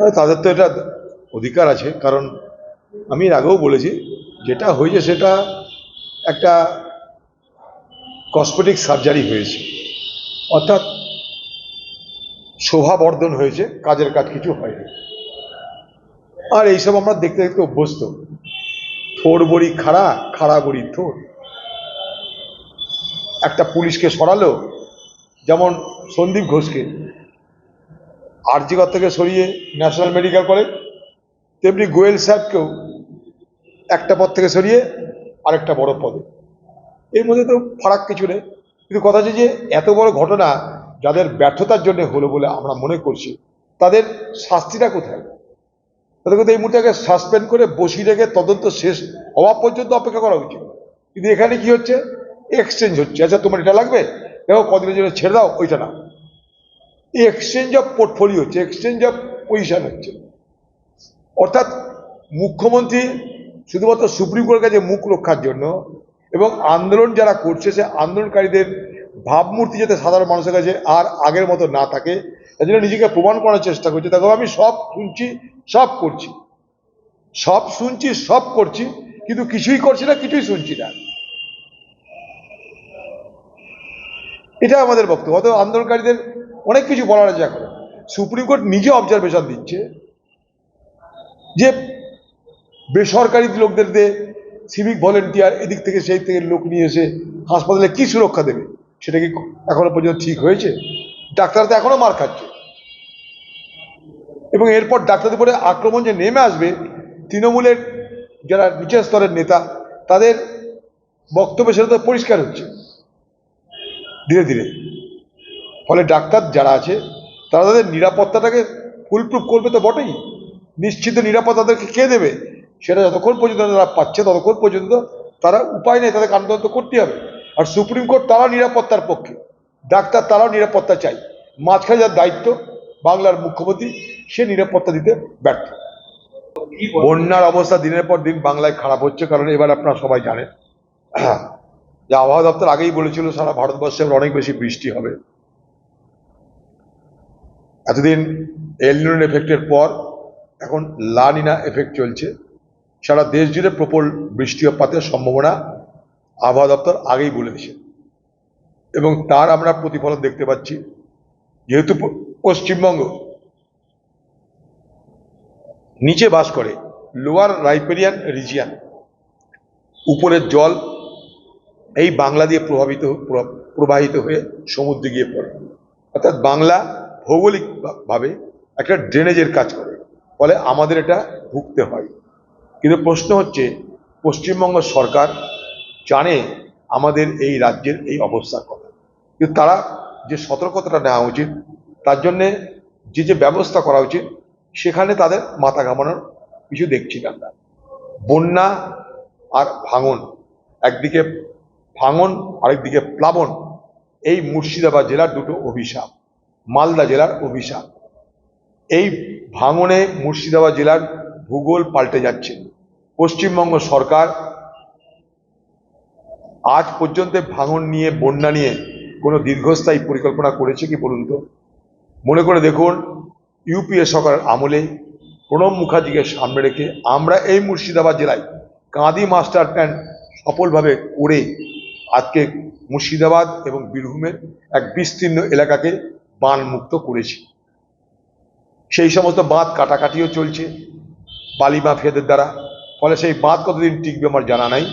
আরে তাদের তো এটা অধিকার আছে, কারণ আমি আগেও বলেছি, যেটা হয়েছে সেটা একটা কসমেটিক সার্জারি হয়েছে। অর্থাৎ শোভাবর্ধন হয়েছে, কাজের কাজ কিছু হয়নি। আর এইসব আমরা দেখতে দেখতে অভ্যস্ত। থোর বড়ি খাড়া খাড়া বড়ি থোর। একটা পুলিশকে সরালো, যেমন সন্দীপ ঘোষকে। আরজিগর থেকে সরিয়ে ন্যাশনাল মেডিকেল কলেজ, তেমনি গোয়েল সাহেবকেও একটা পদ থেকে সরিয়ে আরেকটা বড় পদে। এর মধ্যে তো ফারাক কিছু নেই। কিন্তু কথা হচ্ছে যে, এত বড় ঘটনা যাদের ব্যর্থতার জন্য হলো বলে আমরা মনে করছি, তাদের শাস্তিটা কোথায়? তাদেরকে তো এই মুহূর্তে সাসপেন্ড করে বসিয়ে রেখে তদন্ত শেষ হওয়া পর্যন্ত অপেক্ষা করা উচিত। কিন্তু এখানে কি হচ্ছে? এক্সচেঞ্জ হচ্ছে। আচ্ছা তোমার এটা লাগবে? দেখো, কদিনের জন্য ছেড়ে দাও, ওইটা না। এক্সচেঞ্জ অফ পোর্টফোলিও হচ্ছে এক্সচেঞ্জ অফ পজিশন হচ্ছে। অর্থাৎ মুখ্যমন্ত্রী শুধুমাত্র সুপ্রিম কোর্টের কাছে মুখ রক্ষার জন্য এবং আন্দোলন যারা করছে, সে আন্দোলনকারীদের ভাবমূর্তি যাতে সাধারণ মানুষের কাছে আর আগের মতো না থাকে, তার জন্য নিজেকে প্রমাণ করার চেষ্টা করছে। দেখো, আমি সব শুনছি, সব করছি। সব শুনছি, সব করছি, কিন্তু কিছুই করছি না, কিছুই শুনছি না। এটা আমাদের বক্তব্য। অত আন্দোলনকারীদের অনেক কিছু বলার আছে এখন। সুপ্রিম কোর্ট নিজে অবজারভেশন দিচ্ছে যে বেসরকারি লোকদের দিয়ে সিভিক ভলেন্টিয়ার এদিক থেকে সেই থেকে লোক নিয়ে এসে হাসপাতালে কি সুরক্ষা দেবে? সেটা কি এখনও পর্যন্ত ঠিক হয়েছে? ডাক্তার তো এখনও মার খাচ্ছে। এবং এরপর ডাক্তারদের উপরে আক্রমণ যে নেমে আসবে, তৃণমূলের যারা নিচের স্তরের নেতা, তাদের বক্তব্য সেটা তো পরিষ্কার হচ্ছে। ধীরে ধীরে। ফলে ডাক্তার যারা আছে, তারা তাদের নিরাপত্তাটাকে ফুলপ্রুফ করবে তো বটেই। নিশ্চিত নিরাপত্তা তাদেরকে কে দেবে? সেটা যতক্ষণ পর্যন্ত তারা পাচ্ছে ততক্ষণ পর্যন্ত তারা উপায় নেই, তাদেরকে আন্দোলন করতে হবে। আর সুপ্রিম কোর্ট তারাও নিরাপত্তার পক্ষে। ডাক্তার তারাও নিরাপত্তা চাই। মাঝখানে যার দায়িত্ব, বাংলার মুখ্যমন্ত্রী, সে নিরাপত্তা দিতে ব্যর্থ। বন্যার অবস্থা দিনের পর দিন বাংলায় খারাপ হচ্ছে, কারণ এবার আপনারা সবাই জানেন। যে আবহাওয়া দপ্তর আগেই বলেছিল, সারা ভারতবর্ষে অনেক বেশি বৃষ্টি হবে। এতদিন এলনিন এফেক্টের পর, এখন লানিনা এফেক্ট চলছে। সারা দেশ জুড়ে প্রবল বৃষ্টিপাতের সম্ভাবনা আবহাওয়া দপ্তর আগেই বলে দিয়েছে। এবং তার আমরা প্রতিফলন দেখতে পাচ্ছি। যেহেতু পশ্চিমবঙ্গ নিচে বাস করে লোয়ার রাইপেরিয়ান রিজিয়ান উপরের জল, এই বাংলা দিয়ে প্রভাবিত প্র- প্রবাহিত হয়ে সমুদ্রে গিয়ে পড়ে। অর্থাৎ বাংলা ভৌগোলিকভাবে একটা ড্রেনেজের কাজ করে। ফলে আমাদের এটা ভুগতে হয়। কিন্তু প্রশ্ন হচ্ছে, পশ্চিমবঙ্গ সরকার জানে আমাদের এই রাজ্যের এই অবস্থার কথা কিন্তু তারা যে সতর্কতাটা নেওয়া উচিত, তার জন্যে যে যে ব্যবস্থা করা উচিত, সেখানে তাদের মাথা ঘামানোর কিছু দেখছি না বন্যা আর ভাঙন, একদিকে ভাঙন, আরেকদিকে প্লাবন, এই মুর্শিদাবাদ জেলার দুটো অভিশাপ। মালদা জেলার অভিশাপ। এই ভাঙনে মুর্শিদাবাদ জেলার ভূগোল পাল্টে যাচ্ছে। পশ্চিমবঙ্গ সরকার আজ পর্যন্ত ভাঙন নিয়ে, বন্যা নিয়ে কোনো দীর্ঘস্থায়ী পরিকল্পনা করেছে কি বলুন তো? মনে করে দেখুন ইউপিএ সরকারের আমলে প্রণব মুখার্জিকে সামনে রেখে আমরা এই মুর্শিদাবাদ জেলায় কাঁদি মাস্টার প্ল্যান সফলভাবে করে আজকে মুর্শিদাবাদ এবং বীরভূমের এক বিস্তীর্ণ এলাকাকে বান মুক্ত করেছি। সেই সমস্ত বাঁধ কাটাকাটিও চলছে বালি মাফিয়াদের দ্বারা। ফলে সেই বাঁধ কতদিন টিকবে আমার জানা নাই।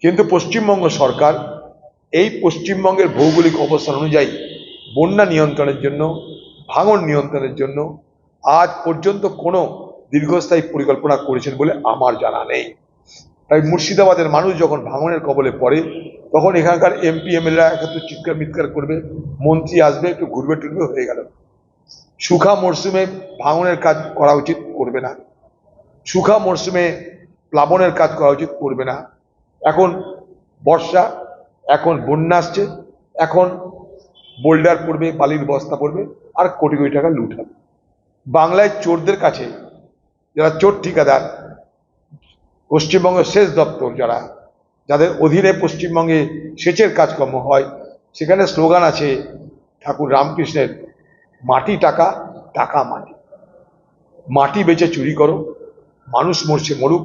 কিন্তু পশ্চিমবঙ্গ সরকার এই পশ্চিমবঙ্গের ভৌগোলিক অবস্থান অনুযায়ী বন্যা নিয়ন্ত্রণের জন্য, ভাঙন নিয়ন্ত্রণের জন্য আজ পর্যন্ত কোনো দীর্ঘস্থায়ী পরিকল্পনা করেছেন বলে আমার জানা নেই। তাই মুর্শিদাবাদের মানুষ যখন ভাঙনের কবলে পড়ে তখন এখানকার এমপি এমএলএরা একত্র চিৎকার মিৎকার করবে, মন্ত্রী আসবে, একটু ঘুরবে টুরবে হয়ে গেল। সুখা মরশুমে ভাঙনের কাজ করা উচিত করবে না। সুখা মরশুমে প্লাবনের কাজ করা উচিত করবে না। এখন বর্ষা, এখন বন্যা আসছে, এখন বোল্ডার পড়বে, বালির বস্তা পড়বে, আর কোটি কোটি টাকা লুট হবে। বাংলায় চোরদের কাছে, যারা চোর ঠিকাদার, পশ্চিমবঙ্গের শেষ দপ্তর যারা যাদের অধীনে পশ্চিমবঙ্গে সেচের কাজকর্ম হয়, সেখানে স্লোগান আছে, ঠাকুর রামকৃষ্ণের মাটি টাকা টাকা মাটি। মাটি বেচে চুরি করো, মানুষ মরছে মরুক,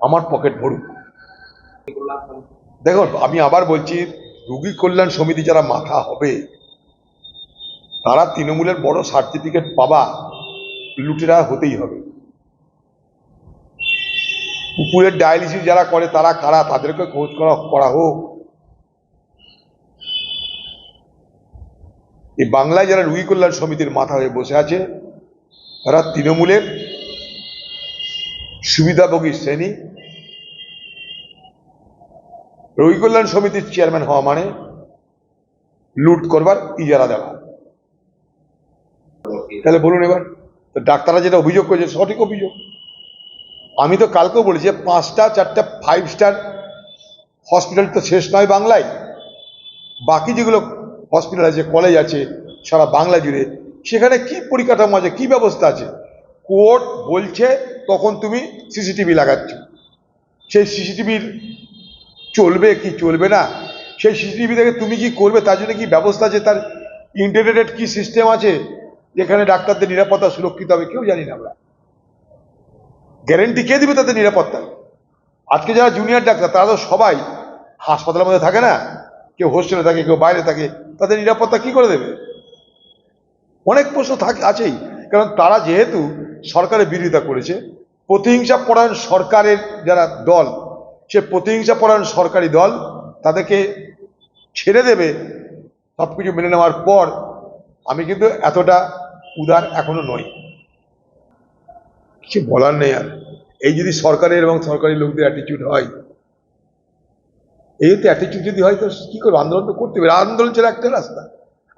আমার পকেট ভরুক। দেখো, আমি আবার বলছি, রুগী কল্যাণ সমিতি যারা মাথা হবে, তারা তৃণমূলের বড় সার্টিফিকেট পাবা, লুটেরা হতেই হবে। পুকুরের ডায়ালিসিস যারা করে, তারা কারা? তাদেরকে খোঁজ করা করা হোক। এই বাংলায় যারা রুগী কল্যাণ সমিতির মাথা হয়ে বসে আছে, তারা তৃণমূলের সুবিধাভোগী শ্রেণি। রুগী কল্যাণ সমিতির চেয়ারম্যান হওয়া মানে লুট করবার ইজারা দেওয়া। তাহলে বলুন এবার, তো ডাক্তাররা যেটা অভিযোগ করেছে, সঠিক অভিযোগ? আমি তো কালকেও বলেছি যে পাঁচটা, চারটা ফাইভ স্টার হসপিটাল তো শেষ নয় বাংলায়। বাকি যেগুলো হসপিটাল আছে কলেজ আছে, সারা বাংলা জুড়ে, সেখানে কি পরিকাঠামো আছে, কি ব্যবস্থা আছে? কোর্ট বলছে, তখন তুমি সিসিটিভি লাগাচ্ছ। সেই সিসিটিভির চলবে কি চলবে না? সেই সিসিটিভি থেকে তুমি কি করবে? তার জন্য কি ব্যবস্থা আছে? তার ইন্টারনেটেড কি সিস্টেম আছে? যেখানে ডাক্তারদের নিরাপত্তা সুরক্ষিত হবে, কেউ জানি না আমরা। গ্যারেন্টি কে দিবে তাদের নিরাপত্তা? আজকে যারা জুনিয়র ডাক্তার, তারা তো সবাই হাসপাতালের মধ্যে থাকে না? কেউ হোস্টেলে থাকে, কেউ বাইরে থাকে, তাদের নিরাপত্তা কি করে দেবে? অনেক প্রশ্ন থাকে আছেই, কারণ তারা যেহেতু সরকারের বিরোধিতা করেছে, প্রতিহিংসা পরায়ণ সরকারের যারা দল, সে প্রতিহিংসা পরায়ণ সরকারি দল তাদেরকে ছেড়ে দেবে সব কিছু মেনে নেওয়ার পর আমি কিন্তু এতটা উদার এখনও নই। কিছু বলার নেই আর। এই যদি সরকারের এবং সরকারি লোকদের অ্যাটিটিউড হয়, এই তো অ্যাটিটিউড যদি হয়, তো কি করব? আন্দোলন তো করতে হবে। আন্দোলন ছিল একটা রাস্তা।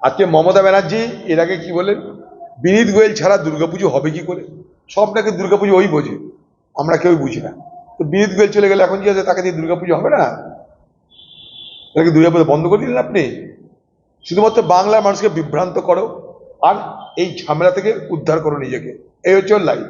আজকে মমতা ব্যানার্জি, এর আগে কি বলেন? বিনীত গোয়েল ছাড়া দুর্গাপুজো হবে কি করে? সব নাকি দুর্গাপুজো ওই বোঝে। আমরা কেউ বুঝি না। তো বিনীত গোয়েল চলে গেলে এখন কি আছে? তাকে দিয়ে দুর্গাপুজো হবে না? তাকে দুর্গাপুজো বন্ধ করে দিলেন আপনি? শুধুমাত্র বাংলার মানুষকে বিভ্রান্ত করো। আর এই ঝামেলা থেকে উদ্ধার করো নিজেকে। এই হচ্ছে ওর লাইফ